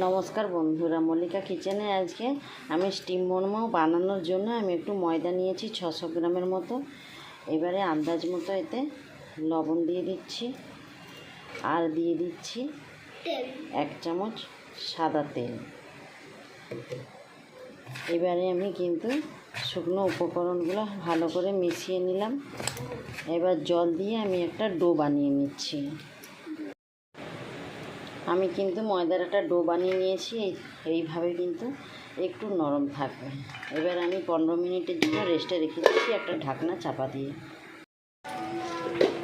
নমস্কার বন্ধুরা, মল্লিকা কিচেনে আজকে আমি স্টিম মোমো বানানোর জন্য আমি একটু ময়দা নিয়েছি ছশো গ্রামের মতো। এবারে আন্দাজ মতো এতে লবণ দিয়ে দিচ্ছি আর দিয়ে দিচ্ছি এক চামচ সাদা তেল। এবারে আমি কিন্তু শুকনো উপকরণগুলো ভালো করে মিশিয়ে নিলাম। এবার জল দিয়ে আমি একটা ডো বানিয়ে নিচ্ছি। আমি কিন্তু ময়দার একটা ডো বানিয়ে নিয়েছি, এই- এইভাবে কিন্তু একটু নরম থাকবে। এবার আমি পনেরো মিনিটের জন্য রেস্টে রেখে দিচ্ছি একটা ঢাকনা চাপা দিয়ে।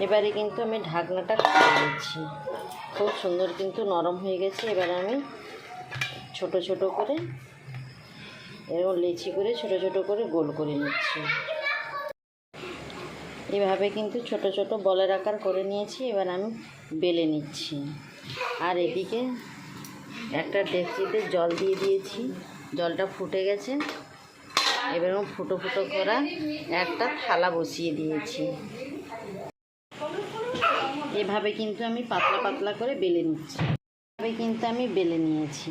এবারে কিন্তু আমি ঢাকনাটা খুলে দিচ্ছি খুব সুন্দর কিন্তু নরম হয়ে গেছে। এবারে আমি ছোট ছোট করে এরকম লেচি করে ছোট ছোট করে গোল করে নিচ্ছি। এভাবে কিন্তু ছোট ছোট বলের আকার করে নিয়েছি। এবার আমি বেলে নিচ্ছি। আর এদিকে একটা ডেকচিতে জল দিয়ে দিয়েছি। জলটা ফুটে গেছে। এবার ফুটো ফুটো করা একটা থালা বসিয়ে দিয়েছি। এভাবে কিন্তু আমি পাতলা পাতলা করে বেলে নিচ্ছি। এভাবে কিন্তু আমি বেলে নিয়েছি।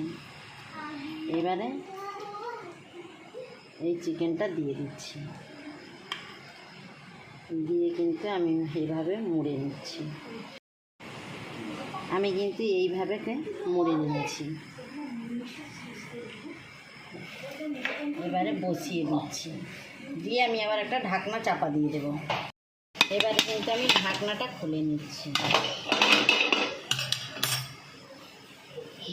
এবারে এই চিকেনটা দিয়ে দিচ্ছি। দিয়ে কিন্তু আমি এইভাবে মুড়ে নিচ্ছি। আমি কিন্তু এইভাবে কে- মুড়ে নিয়েছি। এবারে বসিয়ে দিচ্ছি। দিয়ে আমি আবার একটা ঢাকনা চাপা দিয়ে দেবো। এবারে কিন্তু আমি ঢাকনাটা খুলে নিচ্ছি।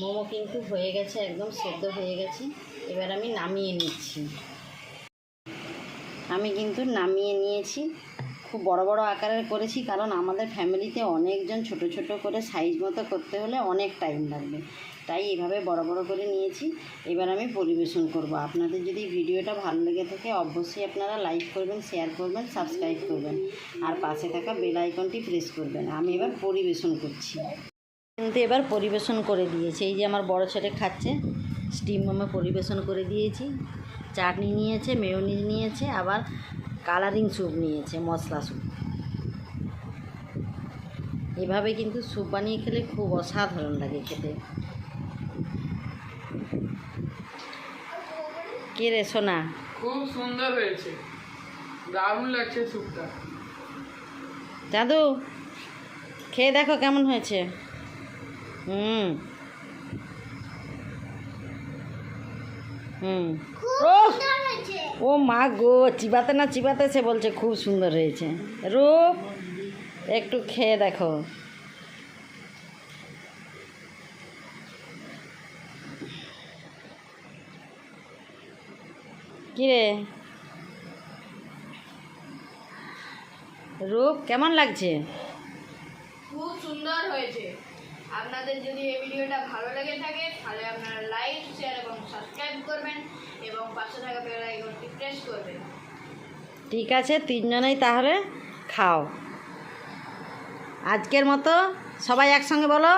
মোমো কিন্তু হয়ে গেছে, একদম সেদ্ধ হয়ে গেছে। এবার আমি নামিয়ে নিচ্ছি। আমি কিন্তু নামিয়ে নিয়েছি। খুব বড় বড় আকারের করেছি, কারণ আমাদের ফ্যামিলিতে অনেকজন ছোট ছোট করে সাইজ মতো করতে হলে অনেক টাইম লাগবে। তাই এভাবে বড় বড় করে নিয়েছি। এবার আমি পরিবেশন করব। আপনাদের যদি ভিডিওটা ভালো লেগে থাকে, অবশ্যই আপনারা লাইক করবেন শেয়ার করবেন সাবস্ক্রাইব করবেন। আর পাশে থাকা বেল আইকনটি প্রেস করবেন। আমি এবার পরিবেশন করছি। কিন্তু এবার পরিবেশন করে দিয়েছি। এই যে আমার বড় ছেলে খাচ্ছে স্টিম মোমো পরিবেশন করে দিয়েছি। চাটনি নিয়েছে মেয়নিজ নিয়েছে, আবার কালারিং স্যুপ নিয়েছে মশলা স্যুপ। এভাবে কিন্তু স্যুপ বানিয়ে খেলে খুব অসাধারণ লাগে খেতে। কে রে সোনা? খুব সুন্দর হয়েছে। দারুণ লাগছে স্যুপটা। দাদু খেয়ে দেখো কেমন হয়েছে। হুম। হুম। ও মা গো, চিবাতে না চিবাতে সে বলছে খুব সুন্দর হয়েছে। রূপ, একটু খেয়ে দেখো। কিরে? রূপ, কেমন লাগছে? খুব সুন্দর হয়েছে। আপনাদের যদি এই ভিডিওটা ভালো লেগে থাকে, তাহলে আপনারা লাইক শেয়ার এবং সাবস্ক্রাইব করবেন। ঠিক আছে তিনজনেই তাহলে খাও। আজকের মতো সবাই একসঙ্গে বলো।